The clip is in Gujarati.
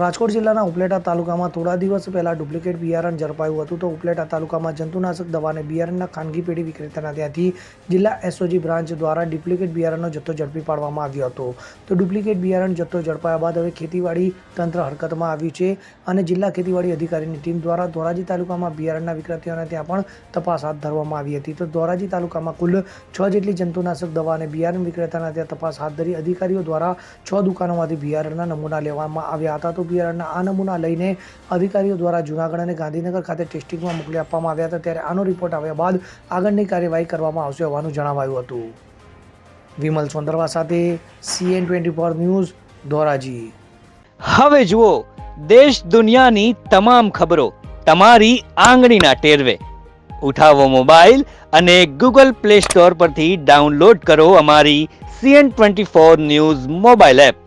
રાજકોટ જિલ્લાના ઉપલેટા તાલુકામાં થોડા દિવસ પહેલા ડુપ્લિકેટ બિયારણ ઝડપાયું હતું તો ઉપલેટા તાલુકામાં જંતુનાશક દવાને બિયારણના ખાનગી પેઢી વિક્રેતાના ત્યાંથી જિલ્લા એસઓજી બ્રાન્ચ દ્વારા ડુપ્લિકેટ બિયારણનો જથ્થો ઝડપી પાડવામાં આવ્યો હતો. તો ડુપ્લિકેટ બિયારણ જથ્થો ઝડપાયા બાદ હવે ખેતીવાડી તંત્ર હરકતમાં આવ્યું છે અને જિલ્લા ખેતીવાડી અધિકારીની ટીમ દ્વારા ધોરાજી તાલુકામાં બિયારણના વિક્રેતાઓને ત્યાં પણ તપાસ હાથ ધરવામાં આવી હતી. તો ધોરાજી તાલુકામાં કુલ છ જેટલી જંતુનાશક દવા અને બિયારણ વિક્રેતાના ત્યાં તપાસ હાથ ધરી અધિકારીઓ દ્વારા છ દુકાનોમાંથી બિયારણના નમૂના લેવામાં આવ્યા હતા. તો બિયારણના આ નમૂના લઈને અધિકારીઓ દ્વારા જૂનાગઢ અને ગાંધીનગર ખાતે ટેસ્ટિંગમાં મોકલી આપવામાં આવ્યા હતા. ત્યારે આનો રિપોર્ટ આવ્યા બાદ આગળની કાર્યવાહી કરવામાં આવશે હોવાનું જણાવાયું હતું. વિમલ સોંદરવા સાથે CN twenty four news, Dhoraji. હવે જુઓ, દેશ દુનિયાની તમામ ખબરો તમારી આંગળીના ટેરવે. ઉઠાવો મોબાઈલ અને ગૂગલ પ્લે સ્ટોર પરથી ડાઉનલોડ કરો અમારી CN twenty four news mobile app.